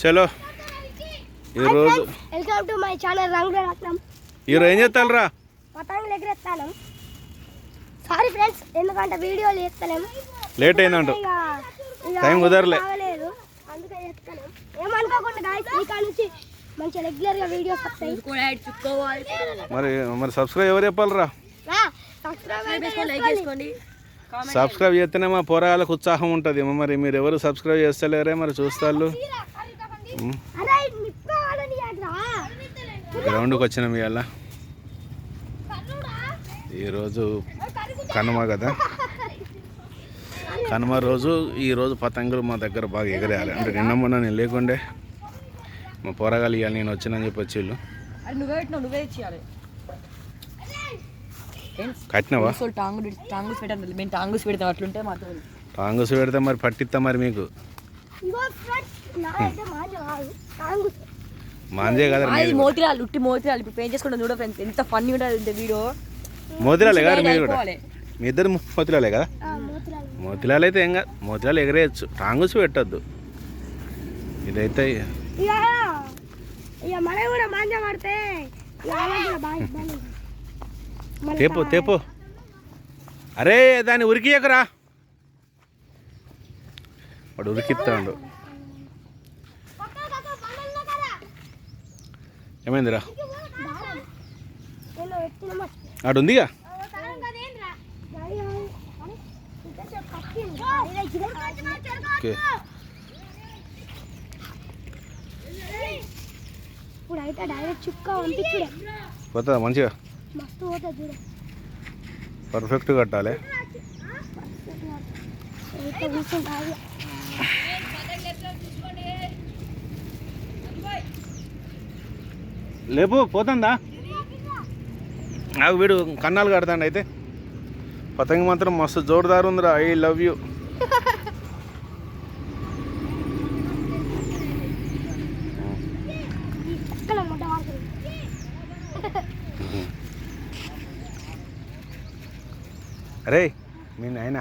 చలో. ఈరోజు welcome to my channel Ratnam ఈరోజు ఏం చేస్తారా పతంగులు ఎగరేస్తాను. సారీ ఫ్రెండ్స్ ఎందుకంటే వీడియోలు ఎత్తలేము లేట్ అయిందంట. టైం కుదరలే. కావలేదు. అందుకే ఎత్తలేము ఏమనుకోకుండా గాయస్ ఈ కాడ నుంచి మంచి రెగ్యులర్గా వీడియోస్ వస్తాయి. మరి మరి సబ్స్క్రైబ్ ఎవరు చెప్పాలరా? సబ్స్క్రైబ్ చేసుకోండి సబ్స్క్రైబ్ చేస్తేనే మా పోరాగాలకు ఉత్సాహం ఉంటుంది. మరి మీరు ఎవరు సబ్స్క్రైబ్ చేస్తలేరే మరి చూస్తారు గ్రౌండ్కి వచ్చినాం ఇవాళ. ఈరోజు కనుమ కదా. కనుమ రోజు ఈరోజు పతంగులు మా దగ్గర బాగా ఎగరేయాలి. అంటే నిన్న మొన్న నేను లేకుండే మా పోరగాలు ఇవాళ నేను వచ్చినని చెప్పి కట్టినవా? టాంగు టాంగుస్ పెడతాం అట్లుంటే మాతో టాంగుస్ పెడితే మరి పట్టిస్తా మరి మీకు. మాంజే కదా అది మోతిరాలు ఉట్టి మోతిరాలు ఇప్పుడు పెయిన్ చేసుకుంటాం చూడ ఫ్రెండ్స్ ఎంత ఫన్నీ ఉంటుంది వీడియో. మోతిలాలే కదా మీరు కూడా. మీ ఇద్దరు మోతిలాలే కదా? మూత్రాలు. మోతిలాలు అయితే ఏం కాదు. మోతిలాలు ఎగరేయచ్చు. టాంగుస్ పెట్టద్దు. ఇదైతే తేపు తేపు. అరే దాన్ని ఉరికియకరా. వాడు ఉరికిస్తాడు ఏమైందిరా? నేను ఆడు ఉందిగా ఓకే. ఇప్పుడు అయితే డైరెక్ట్ చుక్క పంపించుడే పోతుందా మంచిగా? మస్తు పోతుంది చూడ పర్ఫెక్ట్ కట్టాలి. అయితే కూర్చుంటాది లేపు పోతుందా? నాకు వీడు కన్నాలు కడతాండి అయితే. పతంగి మాత్రం మస్తు జోరుదారు ఉందిరా ఐ లవ్ యూ. అరే మీ నాయన.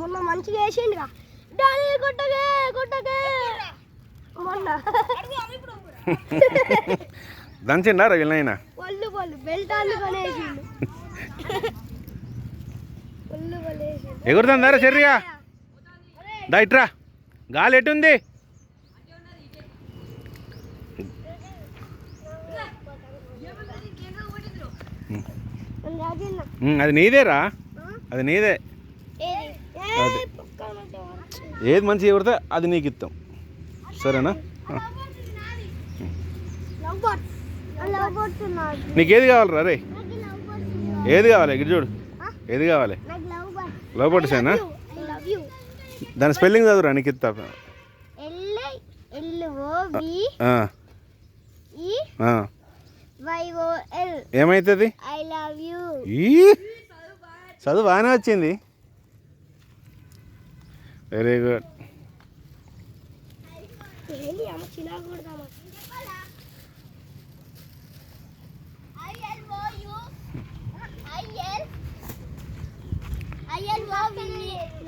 మొన్న మంచిగా వేసిండుగా. డాడీ కొట్టగే కొట్టగే మొన్న. దంచిండారా వీళ్ళైనా ఒళ్ళు ఎగురుతుందారా దా ఇట్రా. గాలి ఎటుంది? అది నీదేరా? అది నీదే. ఏది? అదే. మంచి ఎగురితే అది నీకు ఇస్తాం. సరేనా? ఆ. Love birds. ఆ లవ్ బర్డ్స్ ఉన్నాయి. నీకు ఏది కావాలరా? రే. ఏది కావాలి? ఇటు చూడు. ఏది కావాలి? Love birds. లవ్ బర్డ్సేనా. దాని స్పెల్లింగ్ చదువురా నీకు ఇస్తా. ఎల్ ఎల్ ఓ బి ఈ ఈ చదువు బాగానే వచ్చింది వెరీ గుడ్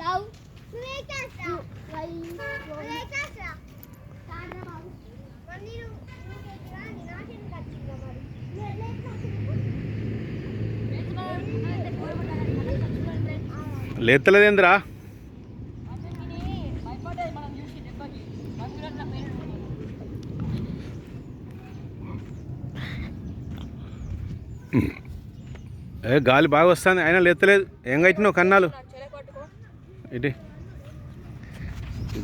లవ్ లేతలేదేంద్రా ఏ గాలి బాగా వస్తుంది. అయినా లేతలేదు ఏం కట్టినావు కన్నాలు? ఇటు.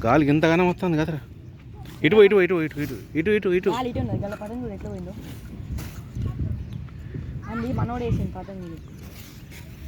గాలికి ఇంతగానో వస్తుంది కదరా. ఇటు పో, ఇటు పో, ఇటు పో, ఇటు ఇటు ఇటు ఇటు ఇటు గాలి ఇటు ఉన్నది గల పతంగులు ఎట్లా పోయిందో అండి మనోడు వేసింది పతంగులు